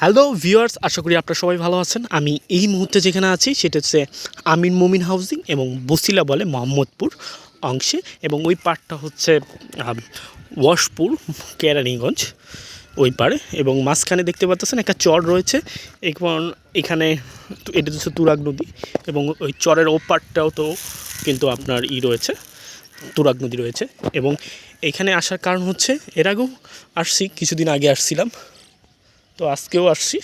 Hello viewers, আশা করি আপনারা সবাই ভালো আছেন। আমি এই মুহূর্তে যেখানে আছি, সেটা হচ্ছে আমিন মোমিন হাউজিং এবং বসিলা বলে মোহাম্মদপুর অংশে এবং ওই পার্টটা হচ্ছে ওয়াশপুর, কেরানীগঞ্জ ওই পারে এবং মাঝখানে দেখতে পাচ্ছেন একটা চর রয়েছে। এবং এখানে এটা হচ্ছে তুরাগ নদী এবং ওই চরের ও পার্টটাও তো কিন্তু আপনার ই রয়েছে, তুরাগ নদী রয়েছে এবং এখানে আসার কারণ হচ্ছে, এর আগেও আসছি, কিছুদিন আগে আসছিলাম। তো আজকেও আসছি।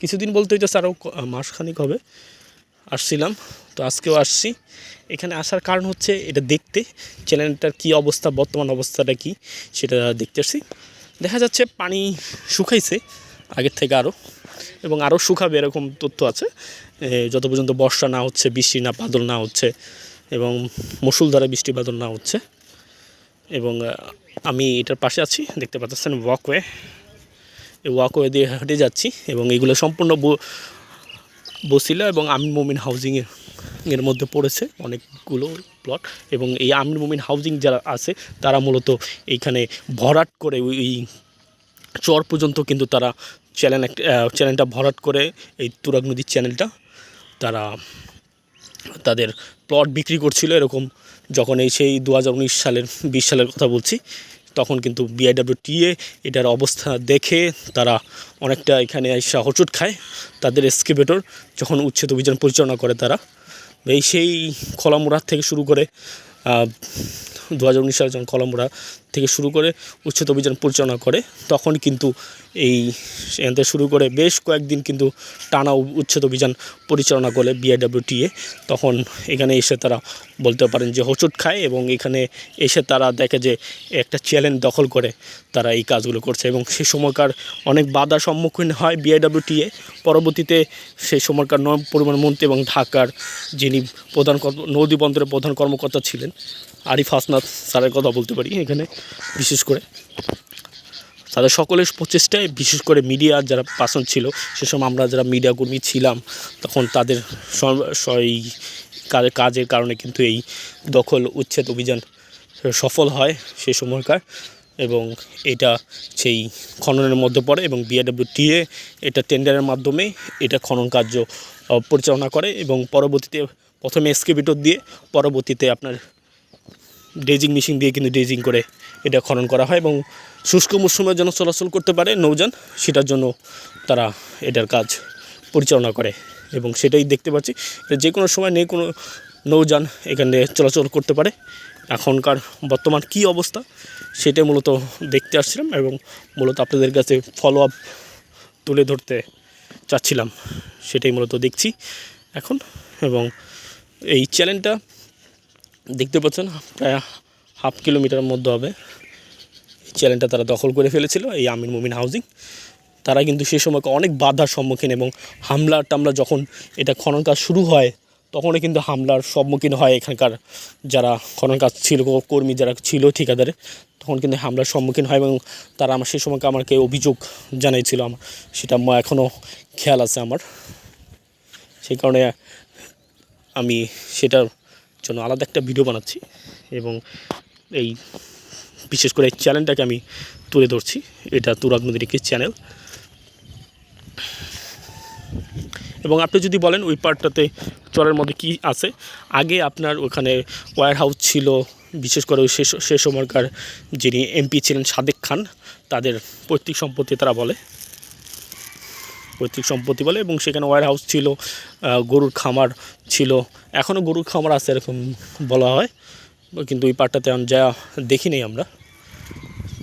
কিছুদিন বলতে হইতেছে আরও মাসখানিক হবে। আসছিলাম। তো আজকেও আসছি। এখানে আসার কারণ হচ্ছে এটা দেখতে, চ্যানেলটার কী অবস্থা, বর্তমান অবস্থাটা কি, সেটা দেখতে আসছি। দেখা যাচ্ছে পানি শুকাইছে আগের থেকে আরও এবং আরও শুকাবে এরকম তথ্য আছে। যত পর্যন্ত বর্ষা না হচ্ছে, বৃষ্টি না, বাদল না হচ্ছে, এবং মুসুলধারে বৃষ্টি, বাদল না হচ্ছে, এবং আমি এটার পাশে আছি, দেখতে পাচ্ছেন ওয়াকওয়ে এই ওয়াকওয়ে দিয়ে হেঁটে যাচ্ছি এবং এগুলো সম্পূর্ণ বসিলা এবং আমিন মোমিন হাউজিংয়ের এর মধ্যে পড়েছে অনেকগুলো প্লট এবং এই আমিন মোমিন হাউজিং যারা আছে, তারা মূলত এইখানে ভরাট করে ওই ওই চর পর্যন্ত কিন্তু তারা চ্যানেল একটা চ্যানেলটা ভরাট করে এই তুরাগ নদীর চ্যানেলটা তারা তাদের প্লট বিক্রি করছিল এরকম। যখন এই সেই দু হাজার উনিশ সালের, বিশ সালের কথা বলছি তখন কিন্তু বিআইডাব্লিউটিএ এটার অবস্থা দেখে তারা অনেকটা এখানে এসে হচুট খায় তাদের এসকেভেটর যখন উচ্ছেদ অভিযান পরিচালনা করে তারা। এই সেই খোলামোড়ার থেকে শুরু করে দু হাজার উনিশ সালে যখন কলমরা থেকে শুরু করে উচ্ছেদ অভিযান পরিচালনা করে, তখন কিন্তু এই সেখান থেকে শুরু করে বেশ কয়েকদিন কিন্তু টানা উচ্ছেদ অভিযান পরিচালনা করে বিআইডাব্লিউটিএ তখন এখানে এসে তারা বলতে পারেন যে হোঁচট খায় এবং এখানে এসে তারা দেখে যে একটা চ্যালেঞ্জ দখল করে তারা এই কাজগুলো করছে এবং সেই সময়কার অনেক বাধার সম্মুখীন হয় বিআইডাব্লিউটিএ পরবর্তীতে সেই সময়কার নব পরিমাণ মন্ত্রী এবং ঢাকার যিনি প্রধান নদী বন্দরের প্রধান কর্মকর্তা ছিলেন আরিফ হাসনাত স্যারের কথা বলতে পারি এখানে, বিশেষ করে। তাদের সকলের প্রচেষ্টায়, বিশেষ করে মিডিয়ার যারা পার্সন ছিল, সে সময় আমরা যারা মিডিয়া কর্মী ছিলাম, তখন তাদের এই কাজের কারণে কিন্তু এই দখল, উচ্ছেদ অভিযান সফল হয় সে সময়কার এবং এটা সেই খননের মধ্যে পড়ে এবং বিএডব্লিউটিএ এটা টেন্ডারের মাধ্যমে এটা খনন কার্য পরিচালনা করে এবং পরবর্তীতে প্রথমে এসকেভিটর দিয়ে পরবর্তীতে আপনার ড্রেজিং মেশিন দিয়ে কিন্তু ড্রেজিং করে এটা খনন করা হয় এবং শুষ্ক মৌসুমের জন্য চলাচল করতে পারে নৌযান। সেটার জন্য তারা এটার কাজ পরিচালনা করে এবং সেটাই দেখতে পাচ্ছি। যে কোনো সময় নেই কোনো নৌযান এখানে চলাচল করতে পারে। এখনকার বর্তমান কী অবস্থা সেটা মূলত দেখতে আসছিলাম এবং মূলত আপনাদের কাছে ফলো আপ তুলে ধরতে চাচ্ছিলাম। সেটাই মূলত দেখছি এখন এবং এই চ্যানেলটা দেখতে পাচ্ছেন, প্রায় হাফ কিলোমিটার মধ্যে হবে। এই চ্যানেলটা তারা দখল করে ফেলেছিল, এই আমির মুমিন হাউজিং তারা কিন্তু সেই সময় অনেক বাধার সম্মুখীন এবং হামলা টামলা যখন এটা খনন কাজ শুরু হয়, তখনই কিন্তু হামলার সম্মুখীন হয় এখানকার যারা খনন কাজ ছিল, কর্মী যারা ছিল ঠিকাদারে, তখন কিন্তু হামলার সম্মুখীন হয় এবং তারা আমার সেই সময়কে আমাকে অভিযোগ জানিয়েছিল আমার। সেটা এখনও খেয়াল আছে আমার। সেই কারণে আমি সেটার জন্য আলাদা একটা ভিডিও বানাচ্ছি এবং এই বিশেষ করে এই চ্যানেলটাকে আমি তুলে ধরছি। এটা তুরাগ নদীর চ্যানেল এবং আপনি যদি বলেন ওই পার্টটাতে চরের মধ্যে কি আছে, আগে আপনার ওখানে ওয়ার হাউস ছিল, বিশেষ করে ওই সে সময়কার যিনি এমপি ছিলেন সাদেক খান, তাদের পৈতৃক সম্পত্তি তারা বলে। পৈতৃক সম্পত্তি বলে এবং সেখানে ওয়ার হাউস ছিল গরুর খামার ছিল। এখনও গরুর খামার আছে এরকম বলা হয়, কিন্তু ওই পার্টটাতে যা দেখি নেই আমরা।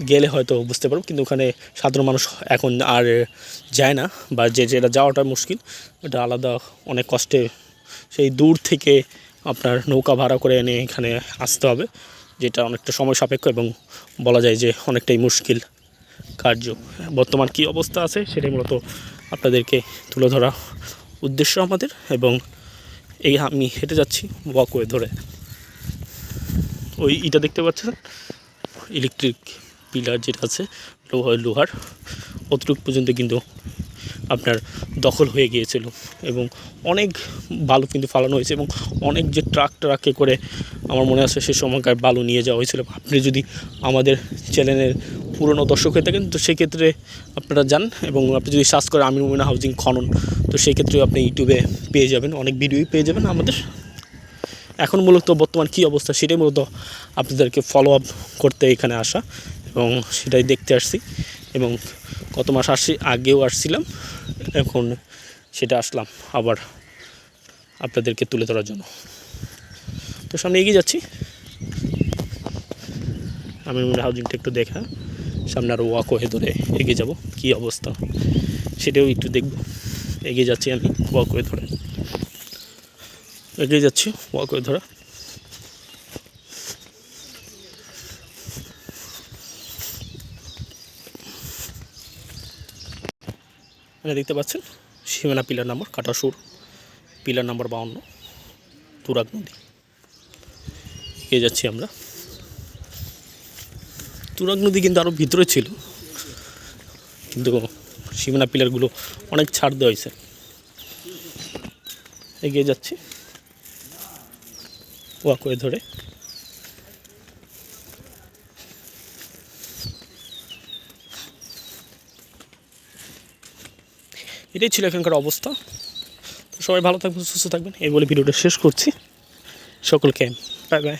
গেলে হয়তো বুঝতে পারব, কিন্তু ওখানে সাধারণ মানুষ এখন আর যায় না, বা যে যেটা যাওয়াটা মুশকিল এটা আলাদা অনেক কষ্টে সেই দূর থেকে আপনার নৌকা ভাড়া করে এনে এখানে আসতে হবে, যেটা অনেকটা সময় সাপেক্ষ এবং বলা যায় যে অনেকটাই মুশকিল কার্য। বর্তমান কি অবস্থা আছে, সেটাই মূলত আপনাদেরকে তুলে ধরা উদ্দেশ্য আমাদের এবং এই আমি হেঁটে যাচ্ছি ওয়াকওয়ে ধরে। ওই ইটা দেখতে পাচ্ছেন? ইলেকট্রিক পিলার যেটা আছে লোহার লোহার। অতটুক পর্যন্ত কিন্তু আপনার দখল হয়ে গিয়েছিল এবং অনেক বালু কিন্তু ফালানো হয়েছে এবং অনেক যে ট্রাক ট্রাকে করে আমার মনে আছে সে সময়কার বালু নিয়ে যাওয়া হয়েছিল। আপনি যদি আমাদের চ্যানেলের পুরনো দর্শক হয়ে থাকেন, তো সেক্ষেত্রে আপনারা যান এবং আপনি যদি সার্চ করেন আমির মোমিনা হাউজিং খনন, তো সেক্ষেত্রেও আপনি ইউটিউবে পেয়ে যাবেন, অনেক ভিডিওই পেয়ে যাবেন আমাদের। এখন মূলত বর্তমান কী অবস্থা সেটাই মূলত আপনাদেরকে ফলো আপ করতে এখানে আসা এবং সেটাই দেখতে আসছি এবং গত মাস আসছি আগেও আসছিলাম। এখন সেটা আসলাম আবার আপনাদেরকে তুলে ধরার জন্য। তো সামনে এগিয়ে যাচ্ছি। আমি হাউজিংটা একটু দেখা, সামনে আরও ওয়াক হয়ে ধরে এগিয়ে যাব। কী অবস্থা সেটাও একটু দেখব। এগিয়ে যাচ্ছি আমি ওয়াক হয়ে ধরে। এগিয়ে যাচ্ছি ওয়াক হয়ে ধরা। এখানে দেখতে পাচ্ছেন সীমানা pillar number, Katasur pillar number বাউন্ন, তুরাগ নদী। এগিয়ে যাচ্ছি আমরা। তুরাগ নদী কিন্তু আরও ভিতরে ছিল, কিন্তু সীমানা পিলারগুলো অনেক ছাড় দেওয়া হয়েছে। এগিয়ে যাচ্ছি। ওয়াকওয়ে ধরে এটাই ছিল এখানকার অবস্থা। সবাই ভালো থাকবেন, সুস্থ থাকবেন। এই বলে ভিডিওটা শেষ করছি। সকলকে বাই বাই